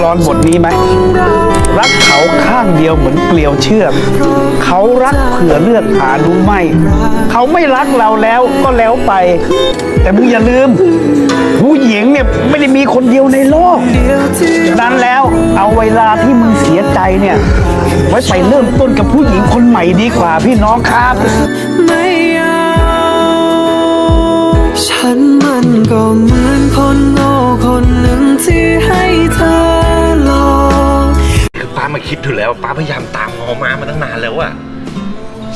ทกลอนบทนี้ไหมรักเขาข้างเดียวเหมือนเกลียวเชือก เขารักเผื่อเลือกหารู้ไม่ เขาไม่รักเราแล้วก็แล้วไป แต่มึงอย่าลืม ผู้หญิงเนี่ยไม่ได้มีคนเดียวในโลกนั้นแล้วเอาเวลาที่มึงเสียใจเนี่ย ไว้ไปเริ่มต้นกับผู้หญิงคนใหม่ดีกว่าพี่น้องครับไม่อาฉันมันก็เหมือนคนโง่คนหนึ่งที่ให้เธอ มาคิดอยู่แล้วป้าพยายามตามงอมามาตั้งนานแล้วอะ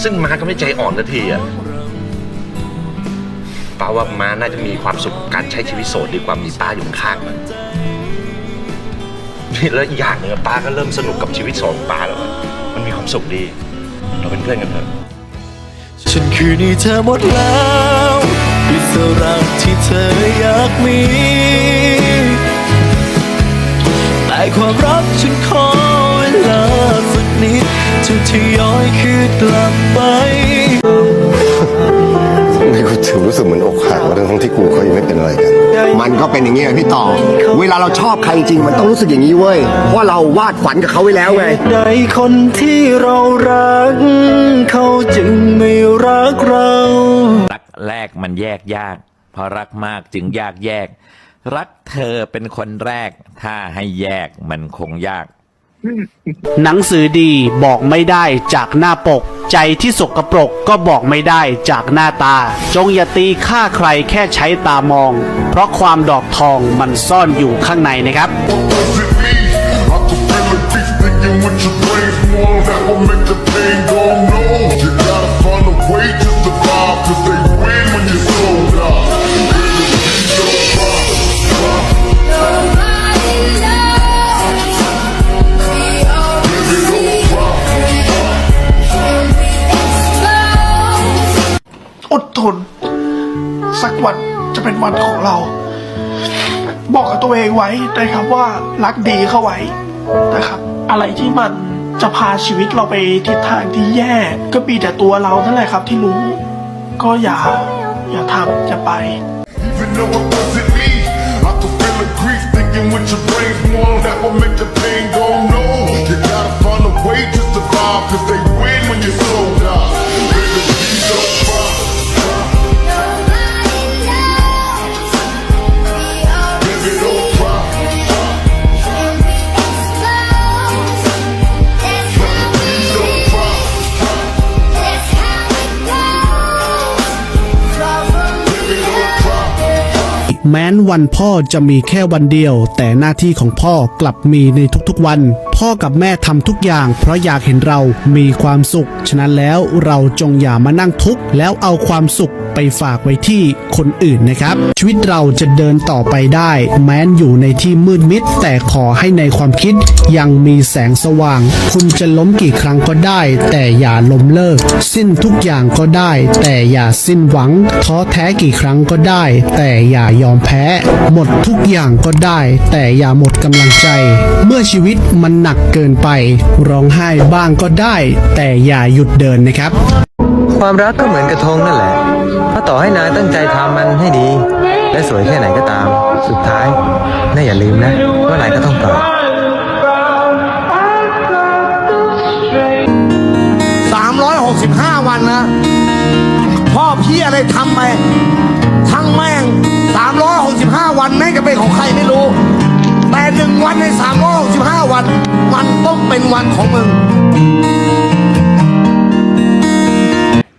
ซึ่งมาก็ไม่ใจอ่อนสักทีอะป้าว่ามาน่าจะมีความสุขกับการใช้ชีวิตโสดดีกว่ามีป้าอยู่ข้างมันแล้วอีกอย่างหนึ่งอะป้าก็เริ่มสนุกกับชีวิตโสดของป้าแล้วอะมันมีความสุขดี เราเป็นเพื่อนกันเถอะ ฉันคือนี่เธอหมดแล้วอิสระที่เธออยากมีแต่ความรัก กลับไปไม่กูถึงรู้สึกเหมือนอกหักว่าทั้งๆที่กูเขายังไม่เป็นอะไรกัน มันก็เป็นอย่างนี้แหละพี่ต่อ เวลาเราชอบใครจริงมันต้องรู้สึกอย่างนี้เว้ย เพราะเราวาดฝันกับเขาไว้แล้วไง ใดคนที่เรารัก เขาจึงไม่รักเรา รักแรกมันแยกยากเพราะรักมากจึงยากแยก รักเธอเป็นคนแรก ถ้าให้แยกมันคงยาก หนังสือดีบอกไม่ได้จากหน้าปก ใจที่สกปรกก็บอกไม่ได้จากหน้าตา จงอย่าตีฆ่าใครแค่ใช้ตามอง เพราะความดอกทองมันซ่อนอยู่ข้างในนะครับ The pain go no. You gotta find a way to survive, cause they เป็นวันของเรา บอกกับตัวเองไว้นะครับว่ารักดีเข้าไว้นะครับ อะไรที่มันจะพาชีวิตเราไปทิศทางที่แย่ ก็มีแต่ตัวเรานั่นแหละครับที่รู้ ก็อย่าอย่าทำอย่าไป Even though what does it mean? I แม้นวันพ่อจะมีแค่วันเดียว แต่หน้าที่ของพ่อกลับมีในทุกๆวัน พ่อกับแม่ทำทุกอย่าง เพราะอยากเห็นเรามีความสุข ฉะนั้นแล้วเราจงอย่ามานั่งทุกข์แล้วเอาความสุขไปฝากไว้ที่คนอื่นนะครับ ชีวิตเราจะเดินต่อไปได้ แม้นอยู่ในที่มืดมิด แต่ขอให้ในความคิดยังมีแสงสว่าง คุณจะล้มกี่ครั้งก็ได้ แต่อย่าล้มเลิก สิ้นทุกอย่างก็ได้ แต่อย่าสิ้นหวัง ท้อแท้กี่ครั้งก็ได้ แต่อย่ายอมแพ้ หมดทุกอย่างก็ได้ แต่อย่าหมดกำลังใจ เมื่อชีวิตมันหนักเกินไป ร้องไห้บ้างก็ได้ แต่อย่าหยุดเดินนะครับ ความรักก็เหมือนกระทงนั่นแหละ ถ้าต่อให้นายตั้งใจทำมันให้ดี และสวยแค่ไหนก็ตาม สุดท้ายนายอย่าลืมนะ ว่านายก็ต้องปล่อย365วันนะ พ่อพี่อะไรทำไป ทั้งแม่ง365วันแม่งจะเป็นของใครไม่รู้ แต่หนึ่งวันใน 5 วัน มันต้องเป็นวันของมึง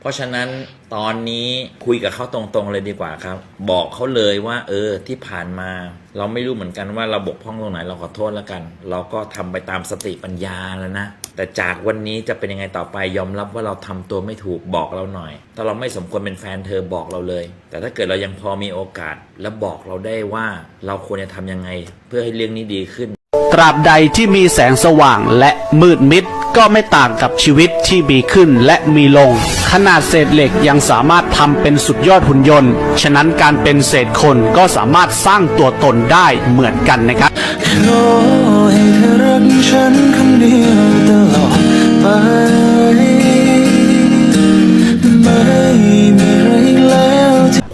เพราะฉะนั้นตอนนี้คุยกับเขาตรงๆเลยดีกว่าครับ บอกเขาเลยว่า เออที่ผ่านมา เราไม่รู้เหมือนกันว่าเราบกพร่องตรงไหนเราขอโทษแล้วกัน เราก็ทำไปตามสติปัญญาแล้วนะแต่จากวันนี้จะเป็นยังไงต่อไปยอมรับว่าเราทำตัวไม่ถูกบอกเราหน่อย ถ้าเราไม่สมควรเป็นแฟนเธอบอกเราเลย แต่ถ้าเกิดเรายังพอมีโอกาส และบอกเราได้ว่าเราควรจะทำยังไง เพื่อให้เรื่องนี้ดีขึ้น ตราบใดที่มีแสงสว่างและมืดมิดก็ไม่ต่างกับชีวิตที่มีขึ้นและมีลง ขนาดเศษเหล็กยังสามารถทำเป็นสุดยอดหุ่นยนต์ ฉะนั้นการเป็นเศษคนก็สามารถสร้างตัวตนได้เหมือนกันนะครับขอให้เธอรักฉันคนเดียวตลอดไปไม่มี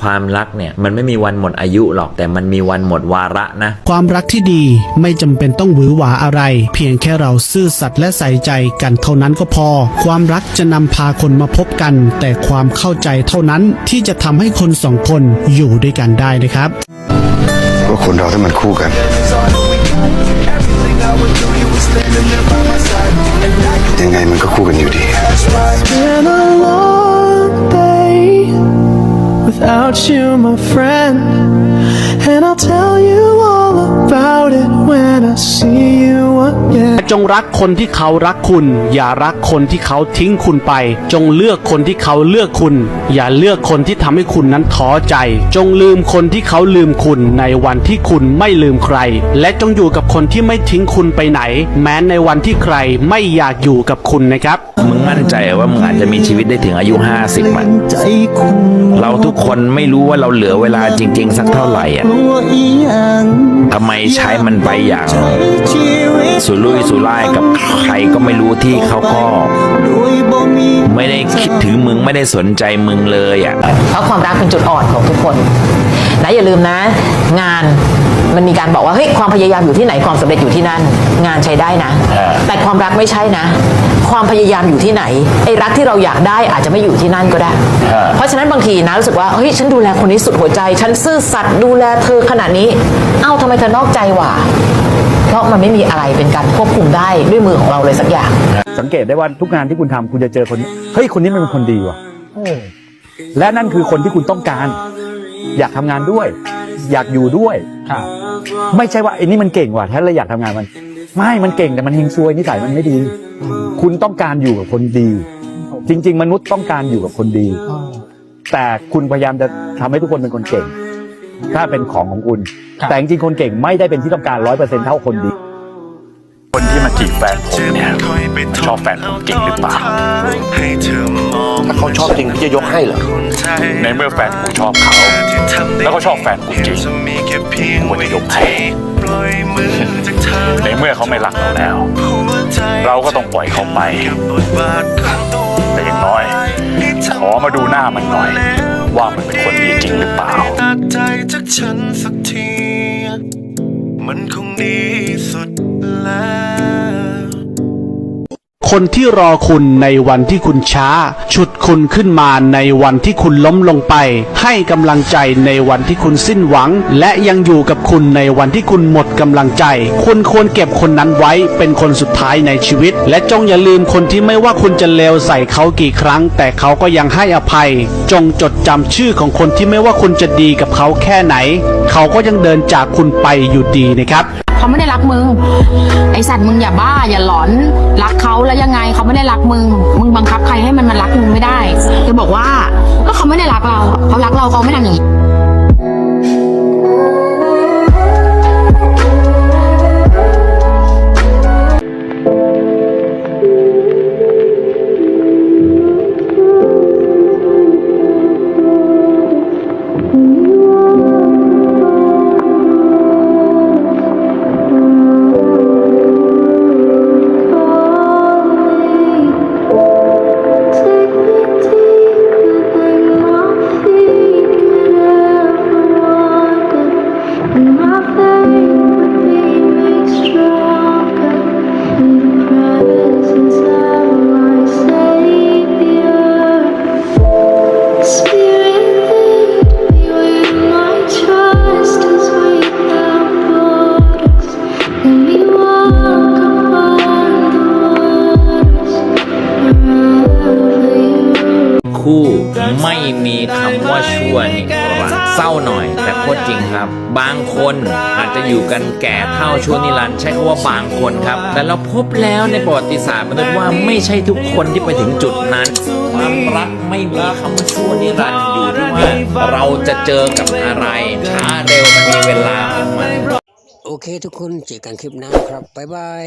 ครอีกแล้วที่ควความรักเนี่ยมันไม่มีวันหมดอายุหรอกแต่มันมีวันหมดวาระนะ ความรักที่ดีไม่จำเป็นต้องหวือหวาอะไร เพียงแค่เราซื่อสัตย์และใส่ใจกันเท่านั้นก็พอ ความรักจะนำพาคนมาพบกัน แต่ความเข้าใจเท่านั้นที่จะทำให้คนสองคนอยู่ด้วยกันได้นะครับ ว่าคนเราถ้ามันคู่กัน without you, my friend. จงรักคนที่เขารักคุณ อย่ารักคนที่เขาทิ้งคุณไป จงเลือกคนที่เขาเลือกคุณ อย่าเลือกคนที่ทำให้คุณนั้นท้อใจ จงลืมคนที่เขาลืมคุณในวันที่คุณไม่ลืมใคร และจงอยู่กับคนที่ไม่ทิ้งคุณไปไหน แม้ในวันที่ใครไม่อยากอยู่กับคุณนะครับมึงมั่นใจว่ามึงอาจจะมีชีวิตได้ถึงอายุ 50อะเราทุกคนไม่รู้ว่าเราเหลือเวลาจริง ๆ สักเท่าไหร่อะทำไมใช้มันไปอย่าง สุรุ่ยสุร่ายกับใครก็ไม่รู้ที่เขาก็ไม่ได้คิดถึงมึงไม่ได้สนใจมึงเลยอะเพราะความรักเป็นจุดอ่อนของทุกคน นะอย่าลืมนะ งานมันมีการบอกว่าเฮ้ยความพยายามอยู่ที่ไหนความสำเร็จอยู่ที่นั่น งานใช้ได้นะเออแต่ความรักไม่ใช่นะ ความพยายามอยู่ที่ไหนไอ้รักที่เราอยากได้อาจจะไม่อยู่ที่นั่นก็ได้ เพราะฉะนั้นบางทีนะรู้สึกว่าเฮ้ยฉันดูแลคนนี้สุดหัวใจ ฉันซื่อสัตย์ดูแลเธอขนาดนี้ เอ้าทำไมเธอนอกใจวะเพราะมันไม่มีอะไรเป็นการควบคุมได้ด้วยมือของเราเลยสักอย่าง สังเกตได้ว่าทุกงานที่คุณทำคุณจะเจอคนนี้เฮ้ยคนนี้มันเป็นคนดีว่ะและนั่นคือคนที่คุณต้องการ อยากทำงานด้วย อยากอยู่ด้วยไม่ใช่ว่าไอ้นี่มันเก่งว่ะแท้เลยอยากทำงานมัน ไม่มันเก่งแต่มันยิงซวยนิสัยมันไม่ดี คุณต้องการอยู่กับคนดี จริง ๆ มนุษย์ต้องการอยู่กับคนดี แต่คุณพยายามจะทำให้ทุกคนเป็นคนเก่ง ถ้าเป็นของของคุณ แต่จริงๆคนเก่งไม่ได้เป็นที่ต้องการร้อยเปอร์เซ็นต์เท่าคนดี คนที่มาจีบแฟนผมเนี่ย ชอบแฟนผมจริงหรือเปล่า ถ้าเขาชอบจริงพี่จะยกให้เหรอ ในเมื่อแฟนกูชอบเขา แล้วก็ชอบแฟนกูจริงควรจะยกให้ในเมื่อเขาไม่รักเราแล้ว เราก็ต้องปล่อยเขาไป แต่อย่างน้อย ขอมาดูหน้ามันหน่อย ว่ามันเป็นคนดีจริงหรือเปล่าตัดใจจากฉันสักทีมันคงดีสุดแล้ว คนที่รอคุณในวันที่คุณช้า ฉุดคุณขึ้นมาในวันที่คุณล้มลงไป ให้กำลังใจในวันที่คุณสิ้นหวัง และยังอยู่กับคุณในวันที่คุณหมดกำลังใจ คุณควรเก็บคนนั้นไว้เป็นคนสุดท้ายในชีวิต และจงอย่าลืมคนที่ไม่ว่าคุณจะเลวใส่เขากี่ครั้ง แต่เขาก็ยังให้อภัย จงจดจำชื่อของคนที่ไม่ว่าคุณจะดีกับเขาแค่ไหน เขาก็ยังเดินจากคุณไปอยู่ดีนะครับ เขาไม่ได้รักมึง ไอสัตว์มึงอย่าบ้า อย่าหลอน รักเขาแล้วยังไงเขาไม่ได้รักมึง มึงบังคับใครให้มันมารักมึงไม่ได้จะบอกว่า ก็เขาไม่ได้รักเรา เขารักเราเขาไม่ทำอย่างนี้ ศร้าหน่อย แต่โคตรจริงครับ บางคนอาจจะอยู่กันแก่เท่าชั่วนิรันดร์ใช้คำว่าบางคนครับ แต่เราพบแล้วในประวัติศาสตร์มนุษย์ว่าไม่ใช่ทุกคนที่ไปถึงจุดนั้น ความรักไม่มีคำว่าชั่วนิรันดร์อยู่ที่ว่าเราจะเจอกับอะไรช้าเร็วมันมีเวลาของมันโอเคทุกคนเจอกันคลิปหน้าครับบ๊ายบาย